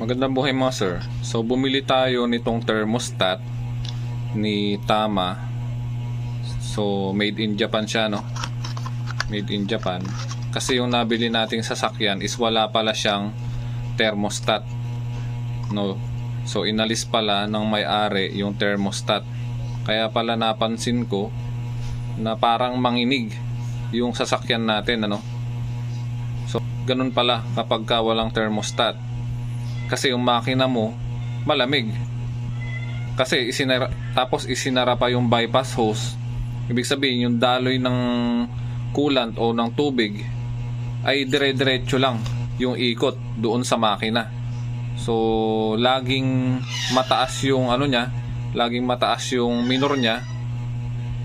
Magandang buhay mga sir. So bumili tayo nitong thermostat ni Tama. So made in Japan siya no. Made in Japan. Kasi yung nabili nating sasakyan is wala pala siyang thermostat. No. So inalis pala ng may-ari yung thermostat. Kaya pala napansin ko na parang manginig yung sasakyan natin ano. So ganun pala kapag ka walang thermostat kasi yung makina mo malamig. Kasi isinara tapos isinara pa yung bypass hose. Ibig sabihin yung daloy ng coolant o ng tubig ay dire-diretso lang yung ikot doon sa makina. So laging mataas yung ano niya laging mataas yung minor niya.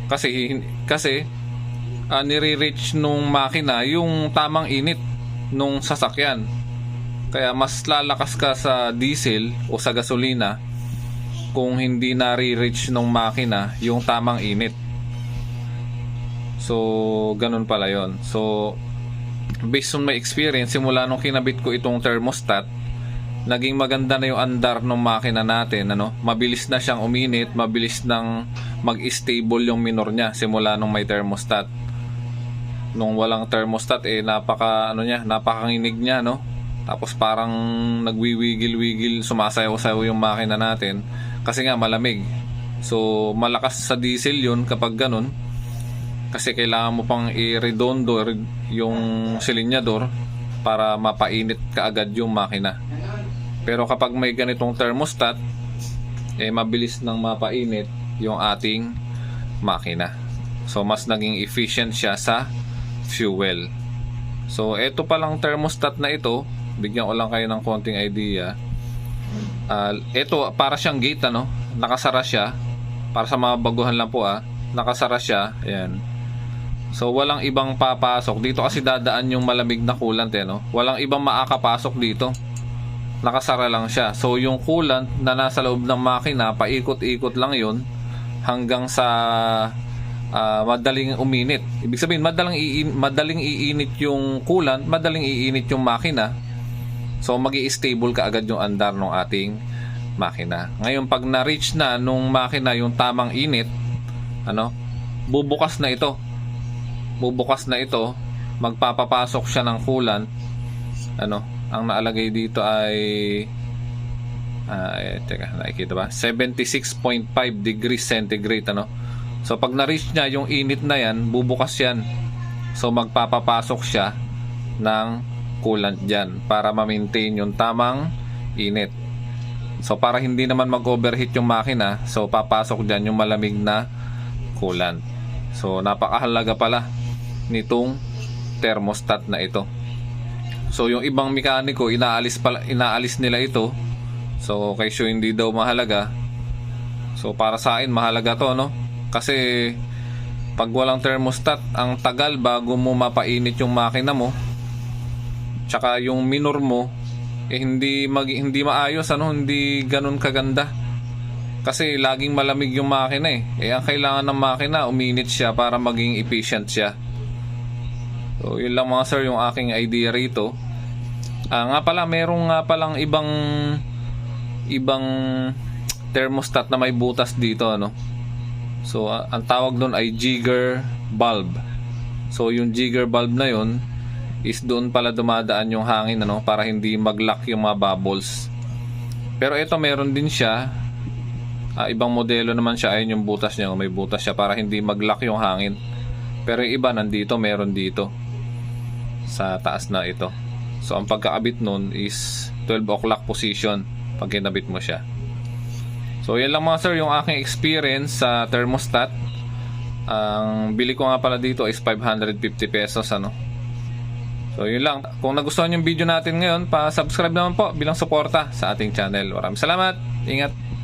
Kasi kasi uh, nire-reach nung makina yung tamang init nung sasakyan kaya mas lalakas ka sa diesel o sa gasolina kung hindi nare-reach ng makina yung tamang init. So, ganun pala yon. So, based on my experience, simula nung kinabit ko itong thermostat, naging maganda na yung andar ng makina natin. Ano? Mabilis na siyang uminit, mabilis nang mag-stable yung minor niya simula nung may thermostat. Nung walang thermostat, eh, napaka, ano niya, napakanginig niya, no? Tapos parang nagwiwigil-wigil, sumasayaw-sayaw yung makina natin kasi nga malamig. So malakas sa diesel yun kapag ganun. Kasi kailangan mo pang i-redondo yung silinyador para mapainit kaagad yung makina. Pero kapag may ganitong thermostat, eh mabilis nang mapainit yung ating makina. So mas naging efficient siya sa fuel. So ito palang thermostat na ito, bigyan ko lang kayo ng konting idea. Uh, ito para siyang gate ano, nakasara siya. Para sa mga baguhan lang po ah, nakasara siya. Ayan. So walang ibang papasok dito kasi dadaan yung malamig na coolant eh no. Walang ibang makakapasok dito. Nakasara lang siya. So yung coolant na nasa loob ng makina, paikot-ikot lang 'yon hanggang sa uh, madaling uminit. Ibig sabihin, madaling, iin, madaling iinit yung coolant, madaling iinit yung makina. So, mag stable ka agad yung andar ng ating makina. Ngayon, pag na-reach na nung makina yung tamang init, ano, bubukas na ito. Bubukas na ito, magpapapasok siya ng coolant. Ano, ang naalagay dito ay uh, eh, teka, nakikita ba? 76.5 degrees centigrade, ano? So pag na-reach niya yung init na yan, bubukas yan. So magpapapasok siya ng coolant dyan para ma-maintain yung tamang init. So para hindi naman mag-overheat yung makina, so papasok dyan yung malamig na coolant. So napakahalaga pala nitong thermostat na ito. So yung ibang mekaniko inaalis pala inaalis nila ito. So kay Shu hindi daw mahalaga. So para sa akin mahalaga to no. Kasi pag walang thermostat, ang tagal bago mo mapainit yung makina mo. Tsaka yung minor mo eh hindi mag hindi maayos ano, hindi ganun kaganda. Kasi laging malamig yung makina eh. Eh ang kailangan ng makina, uminit siya para maging efficient siya. So yun lang mga sir yung aking idea rito. Ah, nga pala, merong nga palang ibang ibang thermostat na may butas dito ano. So, ang tawag doon ay jigger bulb. So, yung jigger bulb na yon is doon pala dumadaan yung hangin ano, para hindi mag-lock yung mga bubbles. Pero ito meron din siya. Uh, ibang modelo naman siya. Ayun yung butas niya. May butas siya para hindi mag-lock yung hangin. Pero yung iba nandito, meron dito. Sa taas na ito. So, ang pagkaabit nun is 12 o'clock position pag kinabit mo siya. So yan lang mga sir yung aking experience sa thermostat. Ang bili ko nga pala dito is 550 pesos ano. So yun lang. Kung nagustuhan yung video natin ngayon, pa-subscribe naman po bilang suporta sa ating channel. Maraming salamat. Ingat.